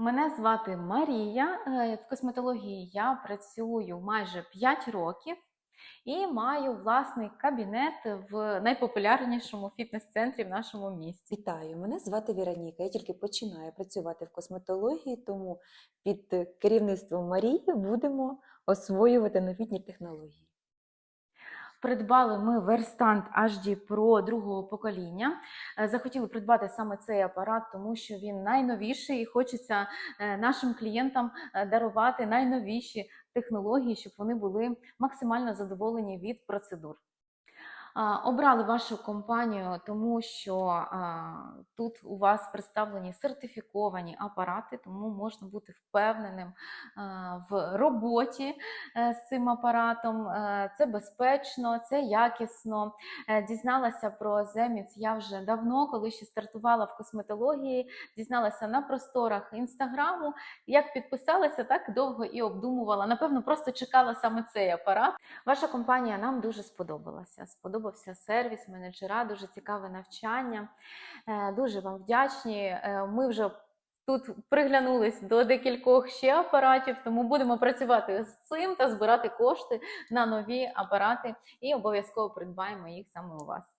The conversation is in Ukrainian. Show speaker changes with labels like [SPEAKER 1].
[SPEAKER 1] Мене звати Марія. Е, В косметології я працюю майже 5 років і маю власний кабінет в найпопулярнішому фітнес-центрі в нашому місті.
[SPEAKER 2] Вітаю, мене звати Віроніка. Я тільки починаю працювати в косметології, тому під керівництвом Марії будемо освоювати новітні технології.
[SPEAKER 1] Придбали ми верстант HD Pro другого покоління. Е, Захотіли придбати саме цей апарат, тому що він найновіший і хочеться е, нашим клієнтам е, дарувати найновіші технології, щоб вони були максимально задоволені від процедур. Обрали вашу компанію, тому що тут у вас представлені сертифіковані апарати, тому можна бути впевненим в роботі е, з цим апаратом. Е, Це безпечно, це якісно. Е, Дізналася про Земіц я вже давно, коли ще стартувала в косметології. Дізналася на просторах інстаграму. Як підписалася, так довго і обдумувала. Напевно, просто чекала саме цей апарат. Ваша компанія нам дуже сподобалася. Сподобався сервіс, менеджера, дуже цікаве навчання. Е, Дуже вам вдячні. Е, Ми вже тут приглянулись до декількох ще апаратів, тому будемо працювати з цим та збирати кошти на нові апарати і обов'язково придбаємо їх саме у вас.